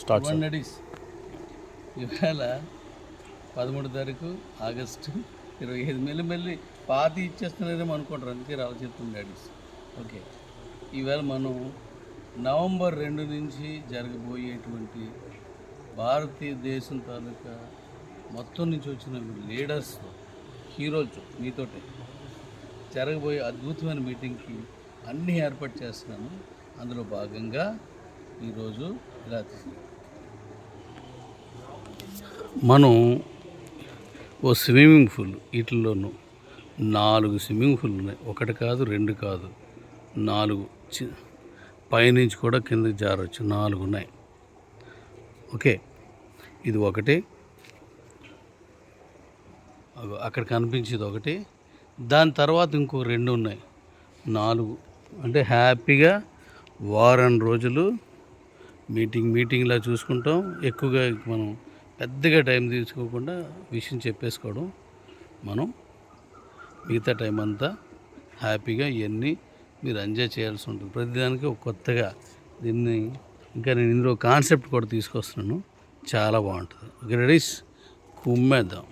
Start one నడీస్ ఇవాళ పదమూడు తారీఖు ఆగస్టు ఇరవై ఐదు. మెల్లి పాతి ఇచ్చేస్తున్నారేమో అనుకుంటారు. అందుకే రావు చెప్తుంది డాడీస్ ఓకే. ఈవేళ మనం నవంబర్ రెండు నుంచి జరగబోయేటువంటి భారతదేశం తాలూకా మొత్తం నుంచి వచ్చిన లీడర్స్ హీరోలు మీతోటే జరగబోయే అద్భుతమైన మీటింగ్కి అన్నీ ఏర్పాటు చేస్తున్నాను. అందులో భాగంగా ఈరోజు ఇలా మనం ఓ స్విమ్మింగ్ పూల్ వీటిల్లోనూ నాలుగు స్విమ్మింగ్ పూల్ ఉన్నాయి. ఒకటి కాదు రెండు కాదు నాలుగు చి పైనుంచి కూడా కిందకి జారవచ్చు నాలుగు ఉన్నాయి. ఓకే? ఇది ఒకటి. అక్కడ కనిపించేది ఒకటి. దాని తర్వాత ఇంకో రెండు ఉన్నాయి. నాలుగు. అంటే హ్యాపీగా వారం రోజులు మీటింగ్ మీటింగ్లా చూసుకుంటాం. ఎక్కువగా మనం పెద్దగా టైం తీసుకోకుండా విషయం చెప్పేసుకోవడం మనం. మిగతా టైం అంతా హ్యాపీగా ఇవన్నీ మీరు ఎంజాయ్ చేయాల్సి ఉంటుంది. ప్రతిదానికి ఒక కొత్తగా దీన్ని ఇంకా నేను ఇందులో కాన్సెప్ట్ కూడా తీసుకొస్తున్నాను. చాలా బాగుంటుంది. ఓకే రెడీస్ కుమ్మేద్దాం.